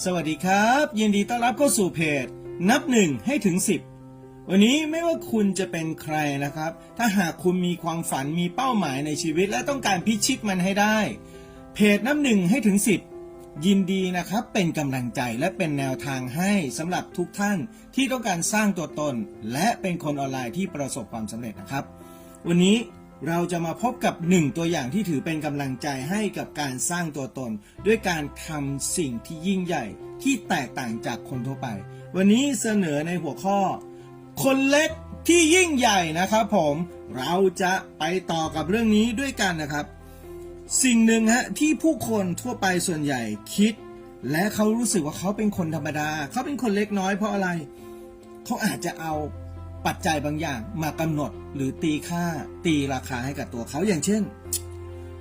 สวัสดีครับ ยินดีต้อนรับเข้าสู่เพจ นับหนึ่งให้ถึงสิบวันนี้ไม่ว่าคุณจะเป็นใครนะครับ ถ้าหากคุณมีความฝันมีเป้าหมายในชีวิต และต้องการพิชิตมันให้ได้ เพจนับหนึ่งให้ถึงสิบยินดีนะครับเป็นกำลังใจและเป็นแนวทางให้สำหรับทุกท่านที่ต้องการสร้างตัวตน และเป็นคนออนไลน์ที่ประสบความสำเร็จนะครับ วันนี้ เราจะมาพบกับหนึ่งตัวอย่างที่ถือเป็นกำลังใจให้กับการสร้างตัวตน ด้วยการทำสิ่งที่ยิ่งใหญ่ที่แตกต่างจากคนทั่วไป วันนี้เสนอในหัวข้อ คนเล็กที่ยิ่งใหญ่นะครับผมเราจะไปต่อกับเรื่องนี้ด้วยกันนะครับ สิ่งหนึ่งฮะที่ผู้คนทั่วไปส่วนใหญ่คิด และเขารู้สึกว่าเขาเป็นคนธรรมดา เขาเป็นคนเล็กน้อยเพราะอะไร เขาอาจจะเอา ปัจจัยบางอย่างมากำหนดหรือตีค่าตีราคาให้กับตัวเขาอย่างเช่น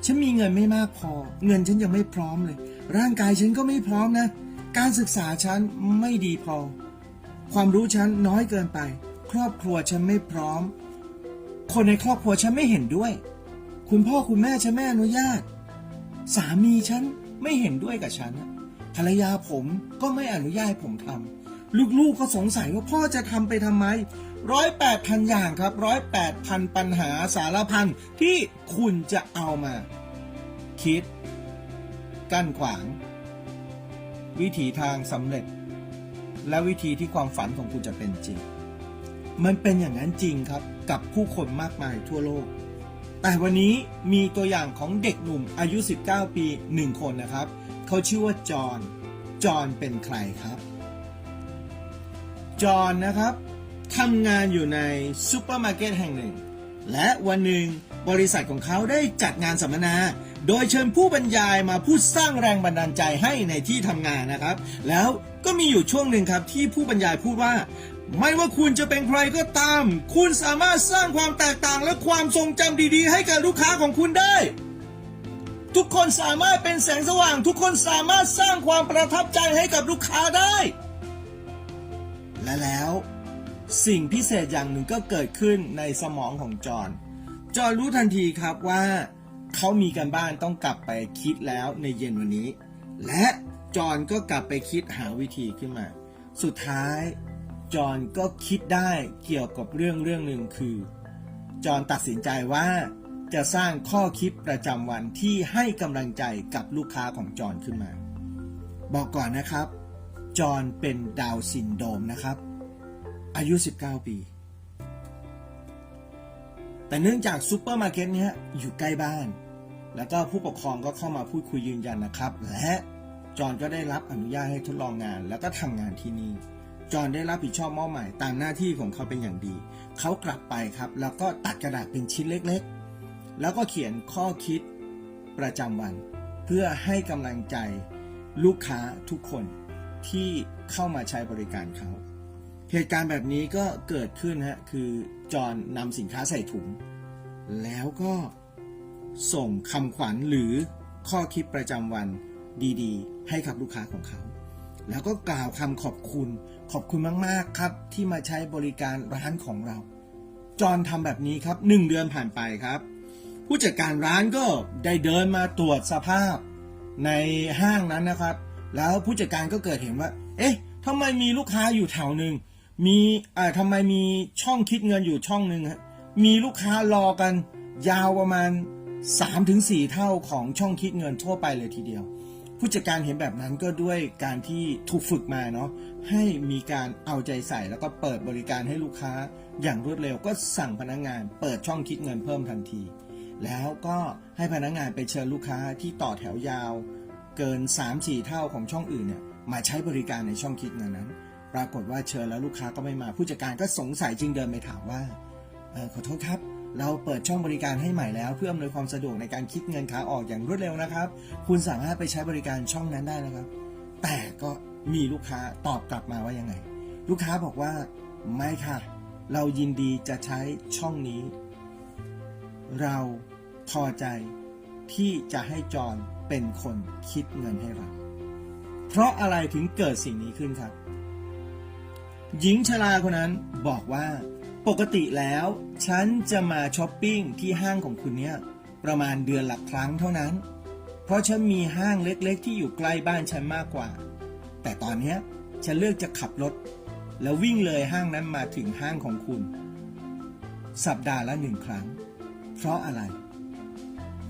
ฉันมีเงินไม่มากพอ เงินฉันยังไม่พร้อมเลย ร่างกายฉันก็ไม่พร้อมนะ การศึกษาฉันไม่ดีพอ ความรู้ฉันน้อยเกินไป ครอบครัวฉันไม่พร้อม คนในครอบครัวฉันไม่เห็นด้วย คุณพ่อคุณแม่ฉันไม่อนุญาต สามีฉันไม่เห็นด้วยกับฉันภรรยาผมก็ไม่อนุญาตให้ผมทำ ลูกๆก็สงสัยว่าพ่อจะทำไปทำไมร้อยแปดพันอย่างครับร้อยแปดพันปัญหาสารพันที่คุณจะเอามา คิด กั้นขวาง วิถีทางสำเร็จ และวิธีที่ความฝันของคุณจะเป็นจริง มันเป็นอย่างนั้นจริงครับกับผู้คนมากมายทั่วโลก แต่วันนี้มีตัวอย่างของเด็กหนุ่มอายุ 19 ปีหนึ่งคนนะครับ เขาชื่อว่าจอห์นจอห์นเป็นใครครับ จอห์นนะครับทำงานอยู่ในซูเปอร์มาร์เก็ตแห่งหนึ่ง และวันหนึ่งบริษัทของเขาได้จัดงานสัมมนา โดยเชิญผู้บรรยายมาพูดสร้างแรงบันดาลใจให้ในที่ทำงานนะครับ แล้วก็มีอยู่ช่วงหนึ่งครับที่ผู้บรรยายพูดว่า ไม่ว่าคุณจะเป็นใครก็ตาม คุณสามารถสร้างความแตกต่างและความทรงจำดีๆ ให้กับลูกค้าของคุณได้ ทุกคนสามารถเป็นแสงสว่าง ทุกคนสามารถสร้างความประทับใจให้กับลูกค้าได้ และแล้ว สิ่งพิเศษอย่างหนึ่งก็เกิดขึ้นในสมองของจอห์นจอห์นรู้ทันทีครับว่าเขามีการบ้านต้องกลับไปคิดแล้วในเย็นวันนี้ และจอห์นก็กลับไปคิดหาวิธีขึ้นมา สุดท้ายจอห์นก็คิดได้เกี่ยวกับเรื่องเรื่องหนึ่งคือจอห์นตัดสินใจว่าจะสร้างข้อคิดประจำวันที่ให้กำลังใจกับลูกค้าของจอห์นขึ้นมา บอกก่อนนะครับ จอห์นเป็นดาวซินโดรมนะครับ อายุ 19 ปี แต่เนื่องจากซูเปอร์มาร์เก็ตเนี้ยอยู่ใกล้บ้าน แล้วก็ผู้ปกครองก็เข้ามาพูดคุยยืนยันนะครับ และจอห์นก็ได้รับอนุญาตให้ทดลองงาน แล้วก็ทำงานที่นี่จอห์นได้รับผิดชอบมอบหมายตามหน้าที่ของเขาเป็นอย่างดี เขากลับไปครับ แล้วก็ตัดกระดาษเป็นชิ้นเล็กๆ แล้วก็เขียนข้อคิดประจำวัน เพื่อให้กำลังใจลูกค้าทุกคน ที่เข้ามาใช้บริการเขา เหตุการณ์แบบนี้ก็เกิดขึ้นฮะคือจอนนำสินค้าใส่ถุง แล้วก็ส่งคำขวัญหรือข้อคิดประจำวันดีๆ ให้กับลูกค้าของเขา แล้วก็กล่าวคำขอบคุณ ขอบคุณมากๆครับ ที่มาใช้บริการร้านของเรา จอนทำแบบนี้ครับหนึ่งเดือนผ่านไปครับ ผู้จัดการร้านก็ได้เดินมาตรวจสภาพในห้างนั้นนะครับ แล้วผู้จัดการก็เกิดเห็นว่า เอ๊ะทำไมมีลูกค้าอยู่แถวหนึ่งมีอ่าทำไมมีช่องคิดเงินอยู่ช่องหนึ่งฮะมีลูกค้ารอกันยาวประมาณ 3-4 เท่าของช่องคิดเงินทั่วไปเลยทีเดียว ผู้จัดการเห็นแบบนั้นก็ด้วยการที่ถูกฝึกมาเนาะให้มีการเอาใจใส่ แล้วก็เปิดบริการให้ลูกค้าอย่างรวดเร็วก็สั่งพนักงาน เปิดช่องคิดเงินเพิ่มทันที แล้วก็ให้พนักงานไปเชิญลูกค้าที่ต่อแถวยาว เกิน 3-4 เท่าของช่องอื่นเนี่ยมาใช้บริการในช่องคิดเงินนั้น ปรากฏว่าเชิญแล้วลูกค้าก็ไม่มาผู้จัดการก็สงสัยจึงเดินไปถามว่าออขอโทษครับ เราเปิดช่องบริการให้ใหม่แล้วเพื่ออำนวยความสะดวกในการคิดเงินขาออกอย่างรวดเร็วนะครับ คุณสามารถไปใช้บริการช่องนั้นได้นะครับ แต่ก็มีลูกค้าตอบกลับมาว่ายังไง ลูกค้าบอกว่าไม่ค่ะ เรายินดีจะใช้ช่องนี้ เราพอใจที่จะให้จอน เป็นคนคิดเงินให้เราเพราะอะไรถึงเกิดสิ่งนี้ขึ้นครับ หญิงชราคนนั้นบอกว่า ปกติแล้ว ฉันจะมาช้อปปิ้งที่ห้างของคุณเนี่ยประมาณเดือนละครั้งเท่านั้น เพราะฉันมีห้างเล็กๆ ที่อยู่ใกล้บ้านฉันมากกว่า แต่ตอนนี้ฉันเลือกจะขับรถ แล้ววิ่งเลยห้างนั้นมาถึงห้างของคุณ สัปดาห์ละหนึ่งครั้ง เพราะอะไร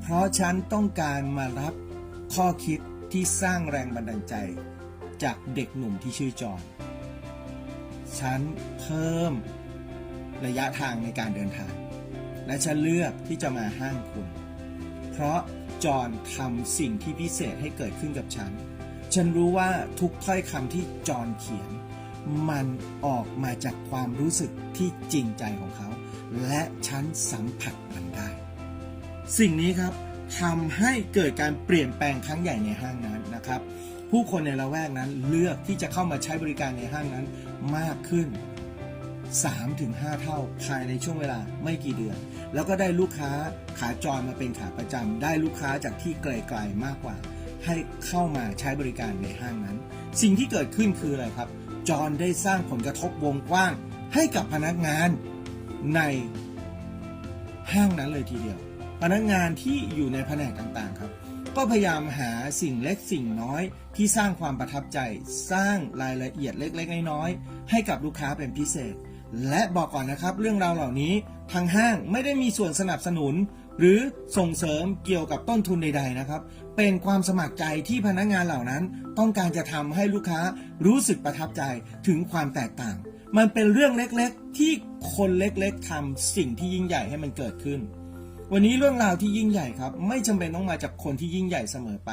เพราะฉันต้องการมารับ ข้อคิดที่สร้างแรงบันดาลใจ จากเด็กหนุ่มที่ชื่อจอห์นฉันเพิ่มระยะทางในการเดินทาง และฉันเลือกที่จะมาห้างคุณ เพราะจอห์นทำสิ่งที่พิเศษให้เกิดขึ้นกับฉัน ฉันรู้ว่าทุกถ้อยคำที่จอห์นเขียน มันออกมาจากความรู้สึกที่จริงใจของเขา และฉันสัมผัสมันได้ สิ่งนี้ครับ ทำให้เกิดการเปลี่ยนแปลงครั้งใหญ่ในห้างนั้นนะครับ ผู้คนในละแวกนั้นเลือกที่จะเข้ามาใช้บริการในห้างนั้นมากขึ้น 3-5 เท่าภายในช่วงเวลาไม่กี่เดือน แล้วก็ได้ลูกค้าขาจรมาเป็นขาประจำได้ลูกค้าจากที่ไกลๆมากกว่า ให้เข้ามาใช้บริการในห้างนั้น สิ่งที่เกิดขึ้นคืออะไรครับ จอนได้สร้างผลกระทบวงกว้างให้กับพนักงานในห้างนั้นเลยทีเดียว พนักงานที่อยู่ในแผนกต่างๆครับก็พยายามหาสิ่งเล็กสิ่งน้อยที่สร้างความประทับใจ สร้างรายละเอียดเล็กๆ น้อยๆให้กับลูกค้าเป็นพิเศษ และบอกก่อนนะครับ เรื่องราวเหล่านี้ทางห้างไม่ได้มีส่วนสนับสนุน หรือส่งเสริมเกี่ยวกับต้นทุนใด ๆนะครับ เป็นความสมัครใจที่พนักงานเหล่านั้น ต้องการจะทำให้ลูกค้ารู้สึกประทับใจถึงความแตกต่าง มันเป็นเรื่องเล็กๆ ที่คนเล็กๆทำสิ่งที่ยิ่งใหญ่ให้มันเกิดขึ้น วันนี้เรื่องราวที่ยิ่งใหญ่ครับ ไม่จำเป็นต้องมาจากคนที่ยิ่งใหญ่เสมอไป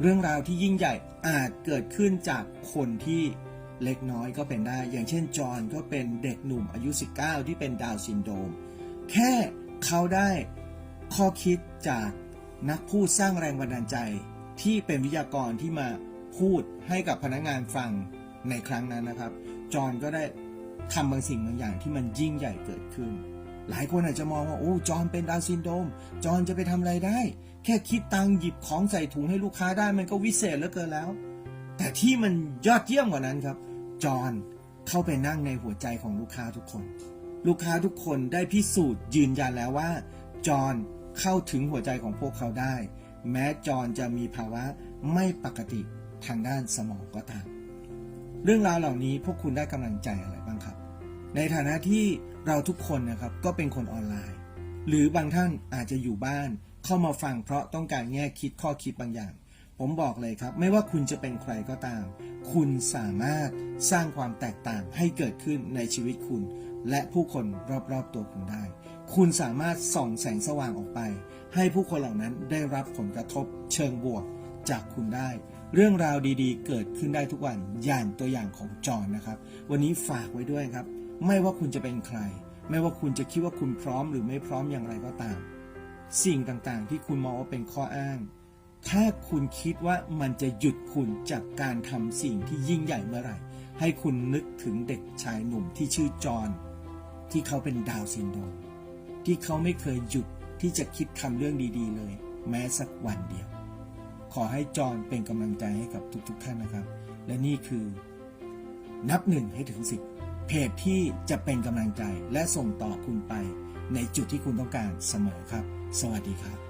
เรื่องราวที่ยิ่งใหญ่อาจเกิดขึ้นจากคนที่เล็กน้อยก็เป็นได้ อย่างเช่นจอห์นก็เป็นเด็กหนุ่มอายุ 19 ที่เป็นดาวซินโดรมแค่เขาได้ข้อคิดจากนักพูดสร้างแรงบันดาลใจ ที่เป็นวิทยากรที่มาพูดให้กับพนักงานฟังในครั้งนั้นนะครับ จอห์นก็ได้ทำบางสิ่งบางอย่างที่มันยิ่งใหญ่เกิดขึ้น หลายคนอาจจะมองว่า โอ้ จอห์นเป็นดาวซินโดม จอห์นจะไปทำอะไรได้ แค่คิดตังหยิบของใส่ถุงให้ลูกค้าได้มันก็วิเศษเหลือเกินแล้ว แต่ที่มันยอดเยี่ยมกว่านั้นครับ จอห์นเข้าไปนั่งในหัวใจของลูกค้าทุกคน ลูกค้าทุกคนได้พิสูจน์ยืนยันแล้วว่า จอห์นเข้าถึงหัวใจของพวกเขาได้ แม้จอห์นจะมีภาวะไม่ปกติทางด้านสมองก็ตาม เรื่องราวเหล่านี้พวกคุณได้กำลังใจอะไรบ้างครับ ในฐานะที่ เราทุกคนนะครับก็เป็นคนออนไลน์ หรือบางท่านอาจจะอยู่บ้านเข้ามาฟังเพราะต้องการแง่คิดข้อคิดบางอย่าง ผมบอกเลยครับ ไม่ว่าคุณจะเป็นใครก็ตาม คุณสามารถสร้างความแตกต่างให้เกิดขึ้นในชีวิตคุณ และผู้คนรอบๆตัวคุณได้ คุณสามารถส่องแสงสว่างออกไป ให้ผู้คนเหล่านั้นได้รับผลกระทบเชิงบวกจากคุณได้ เรื่องราวดีๆ เกิดขึ้นได้ทุกวันอย่างตัวอย่างของจอห์นนะครับ วันนี้ฝากไว้ด้วยครับ ไม่ว่าคุณจะเป็นใคร ไม่ว่าคุณจะคิดว่าคุณพร้อมหรือไม่พร้อมอย่างไรก็ตาม สิ่งต่างๆ ที่คุณมองว่าเป็นข้ออ้าง ถ้าคุณคิดว่ามันจะหยุดคุณจากการทำสิ่งที่ยิ่งใหญ่เมื่อไหร่ ให้คุณนึกถึงเด็กชายหนุ่มที่ชื่อจอห์นที่เขาเป็นดาวซินโดรมที่เขาไม่เคยหยุดที่จะคิดทำเรื่องดีๆ เลย แม้สักวันเดียว ขอให้จอห์นเป็นกำลังใจให้กับทุกๆท่านนะครับ และนี่คือ นับหนึ่งให้ถึงสิบ เพจที่จะเป็นกำลังใจและส่งต่อคุณไปในจุดที่คุณต้องการเสมอครับ สวัสดีครับ